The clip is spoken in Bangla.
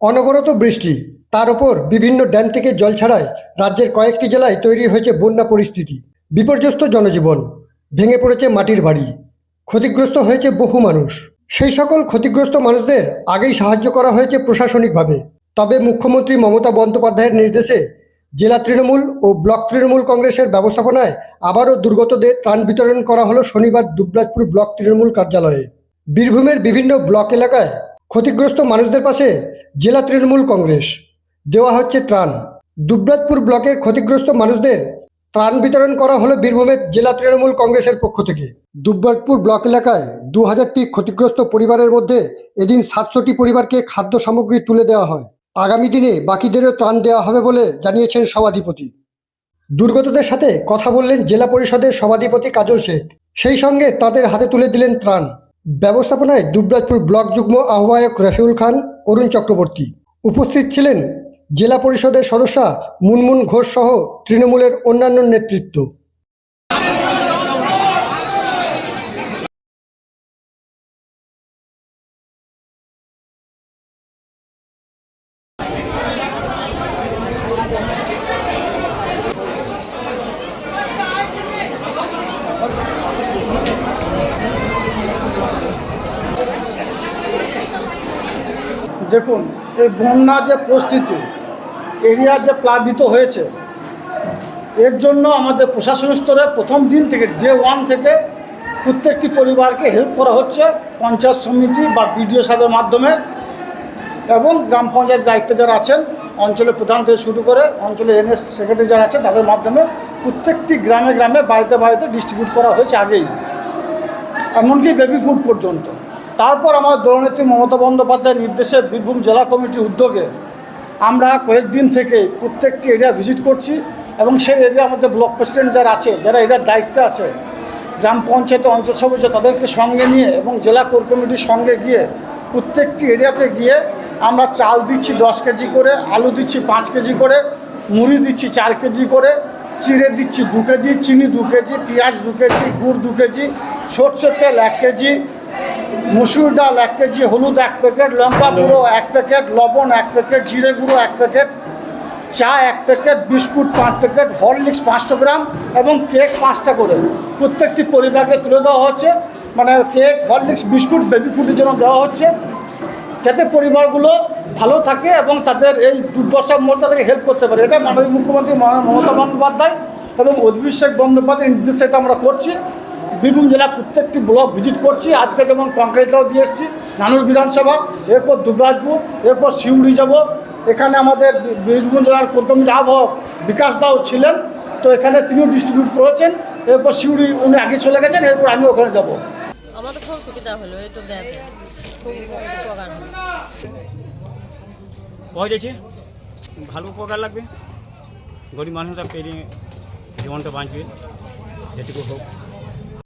অনবরত বৃষ্টি। তার ওপর বিভিন্ন ড্যাম থেকে জল ছাড়ায় রাজ্যের কয়েকটি জেলায় তৈরি হয়েছে বন্যা পরিস্থিতি। বিপর্যস্ত জনজীবন, ভেঙে পড়েছে মাটির বাড়ি, ক্ষতিগ্রস্ত হয়েছে বহু মানুষ। সেই সকল ক্ষতিগ্রস্ত মানুষদের আগেই সাহায্য করা হয়েছে প্রশাসনিকভাবে। তবে মুখ্যমন্ত্রী মমতা বন্দ্যোপাধ্যায়ের নির্দেশে জেলা তৃণমূল ও ব্লক তৃণমূল কংগ্রেসের ব্যবস্থাপনায় আবারও দুর্গতদের ত্রাণ বিতরণ করা হলো শনিবার দুবরাজপুর ব্লক তৃণমূল কার্যালয়ে। বীরভূমের বিভিন্ন ব্লক এলাকায় ক্ষতিগ্রস্ত মানুষদের পাশে জেলা তৃণমূল কংগ্রেস। দেওয়া হচ্ছে ত্রাণ। দুবরাজপুর ব্লকের ক্ষতিগ্রস্ত মানুষদের ত্রাণ বিতরণ করা হলো বীরভূমের জেলা তৃণমূল কংগ্রেসের পক্ষ থেকে। দুবরাজপুর ব্লক এলাকায় দু হাজারটি ক্ষতিগ্রস্ত পরিবারের মধ্যে এদিন সাতশোটি পরিবারকে খাদ্য সামগ্রী তুলে দেওয়া হয়। আগামী দিনে বাকিদেরও ত্রাণ দেওয়া হবে বলে জানিয়েছেন সভাধিপতি। দুর্গতদের সাথে কথা বললেন জেলা পরিষদের সভাধিপতি কাজল শেখ। সেই সঙ্গে তাদের হাতে তুলে দিলেন ত্রাণ। ব্যবস্থাপনায় দুবরাজপুর ব্লক যুগ্ম আহ্বায়ক রফিউল খান, অরুণ চক্রবর্তী। উপস্থিত ছিলেন জেলা পরিষদের সদস্যা মুনমুন ঘোষ সহ তৃণমূলের অন্যান্য নেতৃত্ব। দেখুন, এই বন্যা যে পরিস্থিতি, এরিয়া যে প্লাবিত হয়েছে, এর জন্য আমাদের প্রশাসন স্তরে প্রথম দিন থেকে ডে ওয়ান থেকে প্রত্যেকটি পরিবারকে হেল্প করা হচ্ছে পঞ্চায়েত সমিতি বা বিডিও সাহেবের মাধ্যমে এবং গ্রাম পঞ্চায়েত দায়িত্বে যারা আছেন, অঞ্চলের প্রধান থেকে শুরু করে অঞ্চলের এনএস সেক্রেটারি যারা আছেন, তাদের মাধ্যমে প্রত্যেকটি গ্রামে গ্রামে বাড়িতে বাড়িতে ডিস্ট্রিবিউট করা হয়েছে আগেই, এমনকি বেবি ফুড পর্যন্ত। তারপর আমার দলনেত্রী মমতা বন্দ্যোপাধ্যায়ের নির্দেশে বীরভূম জেলা কমিটির উদ্যোগে আমরা কয়েকদিন থেকে প্রত্যেকটি এরিয়া ভিজিট করছি এবং সেই এরিয়া আমাদের ব্লক প্রেসিডেন্ট যারা আছে, যারা এরিয়ার দায়িত্বে আছে, গ্রাম পঞ্চায়েত অঞ্চল সদস্য তাদেরকে সঙ্গে নিয়ে এবং জেলা কোর কমিটির সঙ্গে গিয়ে প্রত্যেকটি এরিয়াতে গিয়ে আমরা চাল দিচ্ছি দশ কেজি করে, আলু দিচ্ছি পাঁচ কেজি করে, মুড়ি দিচ্ছি চার কেজি করে, চিড়ে দিচ্ছি দু কেজি, চিনি দু কেজি, পেঁয়াজ দু কেজি, গুড় দু কেজি, সর্ষের তেল এক কেজি মুসুর ডাল এক কেজি, হলুদ এক প্যাকেট, লঙ্কা গুঁড়ো এক প্যাকেট, লবণ এক প্যাকেট, জিরে গুঁড়ো এক প্যাকেট, চা এক প্যাকেট, বিস্কুট পাঁচ প্যাকেট, হরলিক্স পাঁচশো গ্রাম এবং কেক পাঁচটা করে। প্রত্যেকটি পরিবারকে তুলে দেওয়া হচ্ছে। মানে কেক, হরলিক্স, বিস্কুট বেবি ফুডের জন্য দেওয়া হচ্ছে। যাতে পরিবারগুলো ভালো থাকে এবং তাদের এই দুর্দশার মধ্যে তাদেরকে হেল্প করতে পারে। এটা মাননীয় মুখ্যমন্ত্রী মমতা বন্দ্যোপাধ্যায় এবং অভিষেক বন্দ্যোপাধ্যায়ের নির্দেশে এটা আমরা করছি। বীরভূম জেলা প্রত্যেকটি ব্লক ভিজিট করছি। আজকে যেমন কংক্রিটটাও দিয়ে এসেছি নানুর বিধানসভা এরপর দুবরাজপুর এরপর সিউড়ি যাব। এখানে আমাদের বীরভূম জেলার কর্তমিক আহ্বায়ক বিকাশ দাও ছিলেন তো এখানে তিনিও ডিস্ট্রিবিউট করেছেন। এরপর সিউড়ি উনি আগে চলে গেছেন এরপর আমি ওখানে যাব। আমাদের খুব সুবিধা হলো একটু দেখে খুব উপকার হলো। পাওয়া যাচ্ছে ভালো উপকার লাগবে? গরিব মানুষরা পেরিয়ে জীবনটা বাঁচবে যেটুকু হোক।